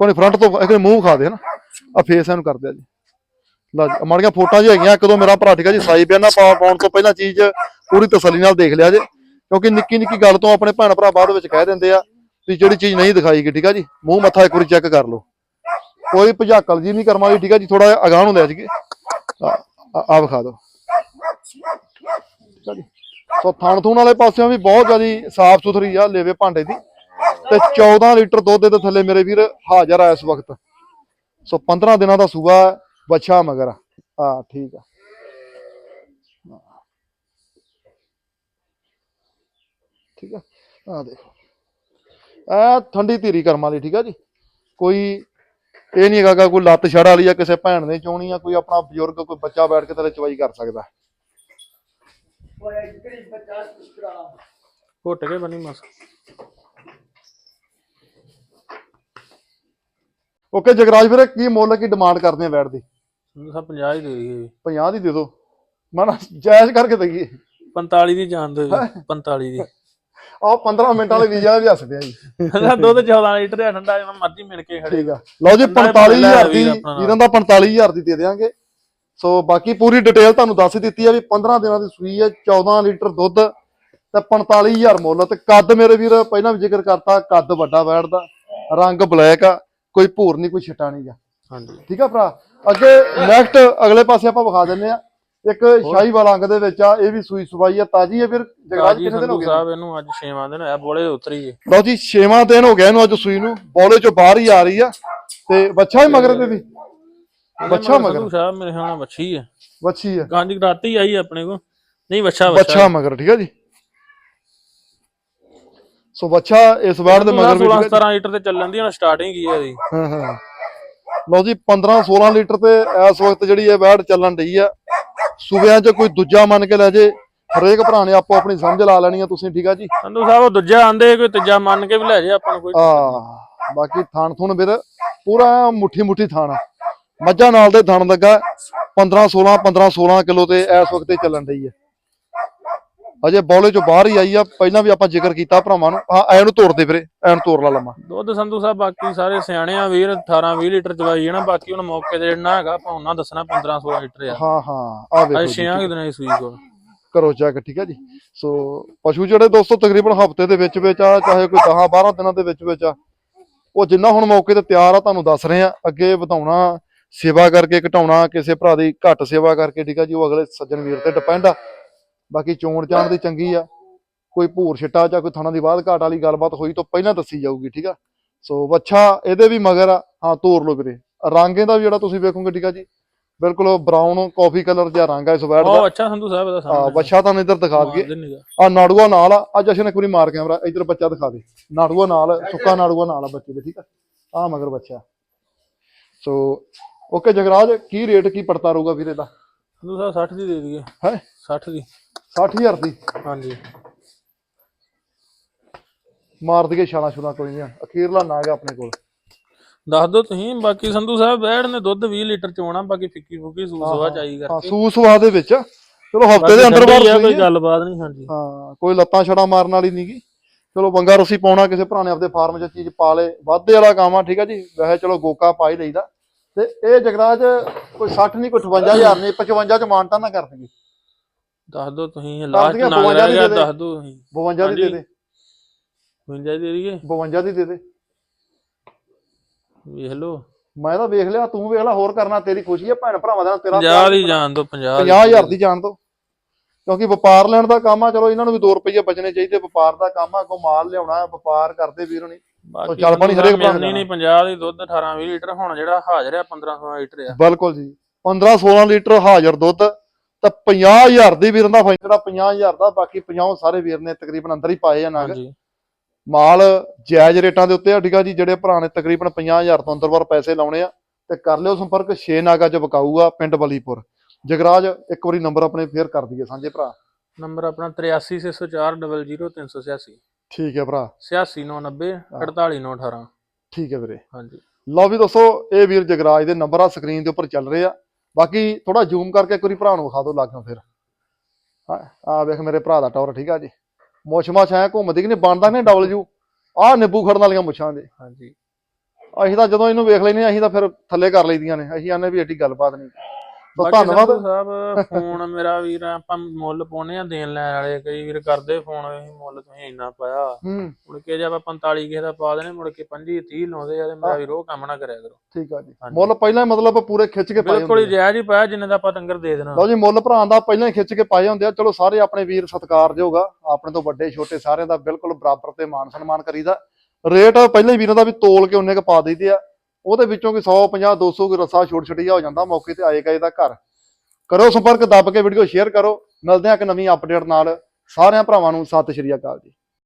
ਕੋਨੇ ਫਰੰਟ ਤੋਂ ਇੱਕ ਮੂੰਹ ਖਾ ਦੇ ਨਾ ਆ ਫੇਸ ਇਹਨੂੰ ਕਰ ਦਿਆ ਜੀ। ਲਾ ਮਾੜੀਆਂ ਫੋਟੋਆਂ ਜੀ ਹੈਗੀਆਂ ਕਦੋਂ ਮੇਰਾ ਭਰਾ ਠੀਕ ਹੈ ਜੀ, ਸਾਈ ਬਿਆਨਾ ਪਾ ਪਾਉਣ ਤੋਂ ਪਹਿਲਾਂ ਚੀਜ਼ ਪੂਰੀ ਤਸੱਲੀ ਨਾਲ ਦੇਖ ਲਿਆ ਜੇ। ਕਿਉਂਕਿ ਨਿੱਕੀ ਨਿੱਕੀ ਗੱਲ ਤੋਂ ਆਪਣੇ ਭੈਣ ਭਰਾ ਬਾਅਦ ਵਿੱਚ ਕਹਿ ਦਿੰਦੇ ਆ ਵੀ ਜਿਹੜੀ ਚੀਜ਼ ਨਹੀਂ ਦਿਖਾਈ ਗਈ ਠੀਕ ਆ ਜੀ, ਮੂੰਹ ਮੱਥਾ ਇੱਕ ਵਾਰੀ ਚੈੱਕ ਕਰ ਲਓ। ਕੋਈ ਭਜਾਕਲ ਜੀ ਨਹੀਂ ਕਰਮ ਵਾਲੀ, ਠੀਕ ਆ ਜੀ ਥੋੜਾ ਜਿਹਾ ਅਗਾਂਹ ਨੂੰ ਲੈ ਜਾਈਏ। ਆ ਵਿਖਾ ਦਿਓ। ਠੀਕ ਸੋ ਥਣ ਥੂਣ ਵਾਲੇ ਪਾਸਿਓਂ ਵੀ ਬਹੁਤ ਜ਼ਿਆਦੀ ਸਾਫ਼ ਸੁਥਰੀ ਆ, ਲੇਵੇ ਭਾਂਡੇ ਦੀ। ਤੇ 14 ਲੀਟਰ ਦੁੱਧ ਦੇ ਥੱਲੇ ਮੇਰੇ ਵੀਰ ਹਾਜ਼ਰ ਆ ਇਸ ਵਕਤ। ਸੋ 15 ਦਿਨਾਂ ਦਾ ਸੂਆ ਬੱਚਾ ਮਗਰ। ਆ ਠੀਕ ਆ। ਠੀਕ ਆ। ਆ ਦੇਖੋ। ਐ ਠੰਡੀ ਧੀਰੀ ਕਰਮ ਵਾਲੀ ਠੀਕ ਆ ਜੀ? ਕੋਈ ਇਹ ਨਹੀਂ ਹੈਗਾ ਕੋਈ ਲੱਤ ਛੜ ਵਾਲੀ ਆ ਕਿਸੇ ਭੈਣ ਨੇ ਚੋਣੀ ਆ ਕੋਈ ਆਪਣਾ ਬਜ਼ੁਰਗ ਕੋਈ ਬੱਚਾ ਬੈਠ ਕੇ ਤੇਰੇ ਚਵਾਈ ਕਰ ਸਕਦਾ। ਘੁੱਟ ਕੇ ਬਣੀ ਮਸ ਓਕੇ ਜਗਰਾਜ ਵੀਰੇ ਕੀ ਮੁੱਲ ਕੀ ਡਿਮਾਂਡ ਕਰਦੇ ਆ ਬੈਠ ਦੀ? ਸਾਹਿਬ 50 ਹੀ ਦੇ ਹੈ 50 ਦੀ ਦੇ ਦਿਓ। ਮਾਨਾ ਜਾਇਜ਼ ਕਰਕੇ ਦਈਏ। 45 ਦੀ ਜਾਣ ਦੋ 45 ਦੀ। ਆਹ 15 ਮਿੰਟਾਂ ਵਾਲੇ ਵੀਜ਼ਾ ਵੀ ਹੱਸ ਪਿਆ ਜੀ। ਇਹਦਾ ਦੁੱਧ 14 ਲੀਟਰ ਆ ਠੰਡਾ ਜਿਵੇਂ ਮਰਜ਼ੀ ਮਿਲ ਕੇ ਖੜੇ। ਠੀਕ ਆ। ਲਓ ਜੀ ਠੰਡਾ ਹੀ 45000 ਦੀ ਵੀਰ ਆਪਣਾ। ਨਾਲ। ਇਹਨਾਂ ਦਾ 45000 ਦੀ ਦੇ ਦੇਵਾਂਗੇ ਸੋ ਬਾਕੀ ਪੂਰੀ ਡਿਟੇਲ ਤੁਹਾਨੂੰ ਦੱਸ ਹੀ ਦਿੱਤੀ ਆ ਵੀ 15 ਦਿਨਾਂ ਦੀ ਸੂਈ ਹੈ 14 ਲੀਟਰ ਦੁੱਧ ਤੇ 45000 ਮੁੱਲ। ਤੇ ਕੱਦ ਮੇਰੇ ਵੀਰ ਪਹਿਲਾਂ ਵੀ ਜ਼ਿਕਰ ਕਰਤਾ ਕੱਦ ਵੱਡਾ ਬੈਠਦਾ ਰੰਗ ਬਲੈਕ ਆ। ਕੋਈ ਭੂਰ ਨਹੀਂ ਕੋਈ ਛਟਾ ਨਹੀਂ ਗਾ। ਹਾਂਜੀ। ਠੀਕ ਆ ਭਰਾ? ਅੱਗੇ ਨੈਕਸਟ ਅਗਲੇ ਪਾਸੇ ਆਪਾਂ ਵਿਖਾ ਦਿੰਨੇ ਆ। ਇੱਕ ਸ਼ਾਹੀ ਵਾਲਾ ਅੰਗ ਦੇ ਵਿੱਚ ਆ ਇਹ ਵੀ ਸੂਈ ਸਵਾਈ ਆ। ਤਾਜੀ ਆ ਫਿਰ? ਜਗਰਾਜ ਜੀ ਕਿੰਨੇ ਦਿਨ ਹੋ ਗਏ? ਸਾਹਿਬ ਇਹਨੂੰ ਅੱਜ 6ਵਾਂ ਦਿਨ ਹੋਇਆ ਬੋਲੇ ਉਤਰੀ ਹੈ ਲਓ ਜੀ 6ਵਾਂ ਦਿਨ ਹੋ ਗਿਆ ਇਹਨੂੰ ਅੱਜ ਸੂਈ ਨੂੰ। ਬੌਲੇ ਚੋਂ ਬਾਹਰ ਹੀ ਆ ਰਹੀ ਆ। ਤੇ ਬੱਚਾ ਵੀ ਮਗਰ ਦੇ ਵੀ? ਬੱਚਾ ਮਗਰ ਸਾਹਿਬ ਮੇਰੇ ਖਿਆਲ ਨਾਲ ਵੱਛੀ ਹੈ ਵੱਛੀ ਆ। ਗਾਂਜੀ ਰਾਤੀ ਆਈ ਆਪਣੇ ਕੋ ਨਹੀਂ ਵੱਛਾ ਬੱਚਾ ਮਗਰ ਠੀਕ ਆ ਜੀ? ਸੋ ਬੱਚਾ ਇਸ ਵੈੜ ਦੇ ਮਗਰ ਵੀ 16 ਠੀਕ ਹੈ 17 ਲੀਟਰ ਤੇ ਚੱਲਣ ਦੀ ਹੁਣ ਸਟਾਰਟਿੰਗ ਕੀ ਹੈ ਇਹਦੀ। ਹਾਂ ਹਾਂ। ਲਓ ਜੀ 15 16 ਲੀਟਰ ਤੇ ਇਸ ਵਕਤ ਜਿਹੜੀ ਇਹ ਵੈੜ ਚੱਲਣ ਡਈ ਆ। ਸੂਬਿਆਂ 'ਚ ਕੋਈ ਦੂਜਾ ਮੰਨ ਕੇ ਲੈ ਜੇ। ਹਰੇਕ ਭਰਾ ਨੇ ਆਪੋ ਆਪਣੀ ਸਮਝ ਲਾ ਲੈਣੀ ਆ ਤੁਸੀਂ ਠੀਕ ਆ ਜੀ? ਸੰਧੂ ਸਾਹਿਬ ਉਹ ਦੂਜਾ ਆਂਦੇ ਕੋਈ ਤੀਜਾ ਮੰਨ ਕੇ ਵੀ ਲੈ ਜੇ ਆਪਾਂ ਨੂੰ ਕੋਈ। ਆ ਬਾਕੀ ਥਾਣ ਥੁਣ ਵੀਰ ਪੂਰਾ ਮੁੱਠੀ ਮੁੱਠੀ ਥਾਣ ਮੱਝਾਂ ਨਾਲ ਦੇ ਥਣ ਲੱਗਾ 15 16 15 16 ਕਿਲੋ ਤੇ ਇਸ ਵਕਤ ਇਹ ਚੱਲਣ ਡਈ ਆ। ਅਜੇ ਬੌਲੇ ਚੋਂ ਬਾਹਰ ਹੀ ਆਈ ਆ ਪਹਿਲਾਂ ਵੀ ਆਪਾਂ ਜ਼ਿਕਰ ਕੀਤਾ ਭਰਾਵਾਂ ਨੂੰ। ਹਾਂ ਐ ਨੂੰ ਤੋੜਦੇ ਵੀਰੇ ਐ ਨੂੰ ਤੋੜ ਲਾ ਲੰਮਾ ਦੁੱਧ ਸੰਧੂ ਸਾਹਿਬ ਬਾਕੀ ਸਾਰੇ ਸਿਆਣੇ ਆ ਵੀਰ 18 20 ਲੀਟਰ ਚਵਾਈ ਹੈ ਨਾ ਬਾਕੀ ਹੁਣ ਮੌਕੇ ਤੇ ਜਿਹੜਾ ਹੈਗਾ ਆਪਾਂ ਉਹਨਾਂ ਦੱਸਣਾ 15 16 ਲੀਟਰ ਆ। ਹਾਂ ਹਾਂ ਆ ਵੇਖੋ ਅੱਜ। 6 ਕਿ ਦਿਨਾਂ ਦੀ ਸੂਈ ਕੋਲ। ਕਰੋ ਚੈੱਕ ਠੀਕ ਹੈ ਜੀ। ਸੋ ਪਸ਼ੂ ਜਿਹੜੇ ਦੋਸਤੋ ਤਕਰੀਬਨ ਹਫ਼ਤੇ ਦੇ ਵਿੱਚ ਵਿੱਚ ਆ ਚਾਹੇ ਕੋਈ 10 12 ਦਿਨਾਂ ਦੇ ਵਿੱਚ ਵਿੱਚ ਆ ਉਹ ਜਿੰਨਾ ਹੁਣ ਮੌਕੇ ਤੇ ਤਿਆਰ ਆ ਤੁਹਾਨੂੰ ਦੱਸ ਰਹੇ ਆ। ਅੱਗੇ ਵਧਾਉਣਾ ਸੇਵਾ ਕਰਕੇ ਘਟਾਉਣਾ ਕਿਸੇ ਭਰਾ ਦੀ ਘੱਟ ਸੇਵਾ ਕਰਕੇ ਠੀਕ ਆ ਜੀ ਉਹ ਅਗਲੇ ਸੱਜਣ ਵੀਰ ਤੇ ਡਿਪੈਂਡ ਆ। ਬਾਕੀ ਚੋਣ ਚਾਣ ਦੀ ਚੰਗੀ ਆ। ਕੋਈ ਭੂਰ ਛਿੱਟਾ ਜਾਂ ਕੋਈ ਥਾਣਾ ਦੀ ਬਾਅਦ ਘਾਟ ਵਾਲੀ ਗੱਲਬਾਤ ਹੋਈ ਤਾਂ ਪਹਿਲਾਂ ਦੱਸੀ ਜਾਊਗੀ ਠੀਕ ਆ? ਸੋ ਵੱਛਾ ਇਹਦੇ ਵੀ ਮਗਰ ਆ। ਹਾਂ ਤੋਰ ਲਓ ਵੀਰੇ ਰੰਗ ਇਹਦਾ ਵੀ ਜਿਹੜਾ ਤੁਸੀਂ ਵੇਖੋਗੇ ਠੀਕ ਆ ਜੀ? ਬਿਲਕੁਲ ਬਰਾਊਨ ਕਾਫੀ ਕਲਰ ਜਿਹਾ ਰੰਗ ਆ ਇਸ ਵੈੜ ਦਾ। ਉਹ ਅੱਛਾ ਸੰਧੂ ਸਾਹਿਬ ਦਾ ਸਾਹਮਣੇ। ਬੱਚਾ ਤੁਹਾਨੂੰ ਇੱਧਰ ਦਿਖਾ ਦਈਏ। ਆ ਨਾੜੂਆ ਨਾਲ ਆ। ਅੱਜ ਅਸ਼ਨ ਇੱਕ ਵਾਰੀ ਮਾਰ ਕੈਮਰਾ ਇੱਧਰ ਬੱਚਾ ਦਿਖਾ ਦੇ। ਨਾੜੂਆ ਨਾਲ ਸੁੱਕਾ ਨਾੜੂਆ ਨਾਲ ਆ ਬੱਚੇ ਦੇ ਠੀਕ ਆ? ਆ ਮਗਰ ਬੱਚਾ। ਸੋ ਓਕੇ ਜਗਰਾਜ ਕੀ ਰੇਟ ਕੀ ਪੜਤਾ ਰਹੂਗਾ ਵੀਰੇ ਦਾ? ਸੰਧੂ ਸਾਹਿਬ 60 ਦੀ ਦੇ ਦਈਏ। ਹੈ? 60 ਦੀ। 60000 ਦੀ। ਹਾਂਜੀ। ਮਾਰ ਦਈਏ ਛਾਲਾ ਛੁਲਾ ਕੋਈ ਨਹੀਂ ਅਖੀਰਲਾ ਨਾਗ ਆ ਆਪਣੇ ਕੋਲ। ਦੱਸ ਦੋ ਤੁਸੀਂ ਬਾਕੀ ਸੰਧੂ ਸਾਹਿਬ ਬੈੜ ਨੇ ਦੁੱਧ 20 ਲੀਟਰ ਚੋਣਾ ਬਾਕੀ ਫਿੱਕੀ ਫੁੱਕੀ ਸੂਸਵਾ ਚਾਈ ਹਾਂ ਕਰਕੇ। ਸੂ ਸਵਾ ਦੇ ਵਿੱਚ। ਚਲੋ ਹਫ਼ਤੇ ਦੇ ਅੰਦਰ ਬਾਹਰ ਕੋਈ ਆ। ਗੱਲਬਾਤ ਨਹੀਂ ਹਾਂਜੀ। ਹਾਂ ਕੋਈ ਲੱਤਾਂ ਛੜਾ ਮਾਰਨ ਵਾਲੀ ਨਹੀਂਗੀ ਚਲੋ ਬੰਗਾ ਰਸੀ ਪਾਉਣਾ ਕਿਸੇ ਭਰਾ ਨੇ ਆਪਦੇ ਫਾਰਮ 'ਚ ਚੀਜ਼ ਪਾ ਲੇ ਵਾਧੇ ਵਾਲਾ ਕੰਮ ਆ ਠੀਕ ਆ ਜੀ। ਵੈਸੇ ਚਲੋ ਗੋਕਾ ਪਾ ਹੀ ਲਈਦਾ। ਤੇ ਇਹ ਜਗਰਾਜ ਕੋਈ 60 ਨਹੀਂ ਕੋਈ 58000 ਨਹੀਂ 55 ਚ ਮਾਨਤਾ ਨਾ ਕਰ ਦੇਗੀ ਦੱਸ ਦੋ ਤੁਸੀਂ ਲਾਸਟ ਦੀਆਂ ਨਾ 52 ਦੀ ਗਿਆ ਦੇ ਦੇ। ਦੱਸ ਦੋ ਤੁਸੀਂ। 52 ਦੀ ਦੇ ਦੇ। 52 ਦੇ ਦਈਏ? 52 ਦੀ ਦੇ ਦੇ। ਵੇਖ ਲਓ। ਮੈਂ ਤਾਂ ਵੇਖ ਲਿਆ ਤੂੰ ਵੇਖ ਲੈ ਹੋਰ ਕਰਨਾ ਤੇਰੀ ਖੁਸ਼ੀ ਹੈ ਭੈਣ ਭਰਾਵਾਂ ਦਾ ਤੇਰਾ 50 ਦੀ ਜਾਣ ਦੋ 50 50000 ਦੀ ਜਾਣ ਦੋ। ਕਿਉਂਕਿ ਵਪਾਰ ਲੈਣ ਦਾ ਕੰਮ ਆ ਚਲੋ ਇਹਨਾਂ ਨੂੰ ਵੀ 2 ਰੁਪਏ ਬਚਣੇ ਚਾਹੀਦੇ ਵਪਾਰ ਦਾ ਕੰਮ ਆ ਕੋ ਮਾਲ ਲਿਆਉਣਾ ਵਪਾਰ ਕਰਦੇ ਵੀਰ ਨਹੀਂ ਬਾਕੀ ਚੱਲ ਪਾਣੀ ਹਰੇਕ ਭਰਾ ਨਹੀਂ ਨਹੀਂ 50 ਦੀ ਦੁੱਧ 18 20 ਲੀਟਰ ਹੁਣ ਜਿਹੜਾ ਹਾਜ਼ਰ ਆ 1500 ਲੀਟਰ ਆ। ਬਿਲਕੁਲ ਜੀ। 15 16 ਲੀਟਰ ਹਾਜ਼ਰ ਦੁੱਧ ਤਾਂ 50000 ਦੀ ਵੀਰ ਦਾ ਫਾਇਦਾ 50000 ਦਾ ਬਾਕੀ 50 ਸਾਰੇ ਵੀਰ ਨੇ ਤਕਰੀਬਨ ਅੰਦਰ ਹੀ ਪਾਏ ਆ ਨਾਗ। ਮਾਲ ਜਾਇਜ਼ ਰੇਟਾਂ ਦੇ ਉੱਤੇ ਆ ਠੀਕ ਆ ਜੀ ਜਿਹੜੇ ਭਰਾ ਨੇ ਤਕਰੀਬਨ 50000 ਤੋਂ ਅੰਦਰ ਬਾਰ ਪੈਸੇ ਲਾਉਣੇ ਆ। ਤੇ ਕਰ ਲਿਓ ਸੰਪਰਕ 6 ਨਾਗਾ ਚ ਬਕਾਊਗਾ ਪਿੰਡ ਬਲੀਪੁਰ। ਜਗਰਾਜ ਇੱਕ ਵਾਰੀ ਨੰਬਰ ਆਪਣੇ ਫੇਰ ਕਰ ਦਈਏ ਸਾਂਝੇ ਭਰਾ। ਨੰਬਰ ਆਪਣਾ 83604 00386 ਠੀਕ ਹੈ ਭਰਾ। 86990 48918 ਠੀਕ ਹੈ ਵੀਰੇ। ਹਾਂਜੀ। ਲਓ ਵੀ ਦੋਸਤੋ ਇਹ ਵੀਰ ਜਗਰਾਜ ਦੇ ਨੰਬਰ ਆ ਸਕਰੀਨ ਦੇ ਉੱਪਰ ਚੱਲ ਰਹੇ ਆ। ਬਾਕੀ ਥੋੜਾ ਜ਼ੂਮ ਕਰਕੇ ਇੱਕ ਵਾਰੀ ਭਰਾ ਨੂੰ ਵਿਖਾ ਦਿਓ ਲਾਗੋਂ ਫਿਰ। ਆ ਆ ਵੇਖ ਮੇਰੇ ਭਰਾ ਦਾ ਟੌਰ ਠੀਕ ਆ ਜੀ। ਮੁੱਛ ਮਾਛ ਐ ਘੁੰਮਦੀ ਕਿ ਨਹੀਂ ਬਣਦਾ ਨੇ ਡਬਲਯੂ ਆ ਨਿੱਬੂ ਖੜਨ ਵਾਲੀਆਂ ਮੁੱਛਾਂ ਦੇ। ਹਾਂਜੀ। ਅਸੀਂ ਤਾਂ ਜਦੋਂ ਇਹਨੂੰ ਵੇਖ ਲੈਨੇ ਅਸੀਂ ਤਾਂ ਫਿਰ ਥੱਲੇ ਕਰ ਲਈਦੀਆਂ ਨੇ। ਅਸੀਂ ਆਨੇ ਵੀ ਐਡੀ ਗੱਲਬਾਤ ਨਹੀਂ। ਤਾਂ ਬਾਕੀ ਧੰਨਵਾਦ। ਸੰਧੂ ਸਾਹਿਬ ਫੋਨ ਮੇਰਾ ਵੀਰ ਆਪਾਂ ਮੁੱਲ ਪਾਉਨੇ ਆ ਦੇਣ ਲੈਣ ਵਾਲੇ ਕਈ ਵੀਰ ਕਰਦੇ ਫੋਨ ਅਸੀਂ ਮੁੱਲ ਤੁਸੀਂ ਇੰਨਾ ਪਾਇਆ। ਹੂੰ। ਮੁੜ ਕੇ ਜੇ ਆਪਾਂ 45 ਕਿਸੇ ਦਾ ਪਾ ਦੇਣੇ ਮੁੜ ਕੇ 25 30 ਲਾਉਂਦੇ ਆ ਤੇ ਮੇਰਾ ਵੀਰ ਉਹ ਕੰਮ ਨਾ ਕਰਿਆ ਕਰੋ। ਠੀਕ ਆ ਜੀ। ਮੁੱਲ ਪਹਿਲਾਂ ਹੀ ਮਤਲਬ ਪੂਰੇ ਖਿੱਚ ਕੇ ਪਾਏ ਬਿਲਕੁਲ। ਜਾਇਜ਼ ਹੀ ਪਾਇਆ ਜਿੰਨੇ ਦਾ ਆਪਾਂ ਡੰਗਰ ਦੇ ਦੇਣਾ। ਲਓ ਜੀ ਮੁੱਲ ਭਰਾ ਦਾ ਪਹਿਲਾਂ ਹੀ ਖਿੱਚ ਕੇ ਪਾਏ ਹੁੰਦੇ ਆ। ਚਲੋ ਸਾਰੇ ਆਪਣੇ ਵੀਰ ਸਤਿਕਾਰਯੋਗ ਆਪਣੇ ਤੋਂ ਵੱਡੇ ਛੋਟੇ ਸਾਰਿਆਂ ਦਾ ਬਿਲਕੁਲ ਬਰਾਬਰ ਤੇ ਮਾਨ ਸਨਮਾਨ ਕਰੀਦਾ। ਰੇਟ ਪਹਿਲਾਂ ਹੀ ਵੀਰਾਂ ਦਾ ਵੀ ਤੋਲ ਕੇ ਉਹਨੇ ਕ ਪਾ ਦਈਦੇ ਆ। ਉਹਦੇ ਵਿੱਚੋਂ ਕੋਈ 100 50 200 ਕੋਈ ਰਸਾ ਛੋਟ ਛਟਿਆ ਹੋ ਜਾਂਦਾ ਮੌਕੇ ਤੇ ਆਏਗਾ ਇਹਦਾ ਘਰ। ਕਰੋ ਸੰਪਰਕ, ਦੱਬ ਕੇ ਵੀਡੀਓ ਸ਼ੇਅਰ ਕਰੋ। ਮਿਲਦੇ ਆ ਇੱਕ ਨਵੀਂ ਅਪਡੇਟ ਨਾਲ। ਸਾਰਿਆਂ ਭਰਾਵਾਂ ਨੂੰ ਸਤਿ ਸ਼੍ਰੀ ਅਕਾਲ ਜੀ।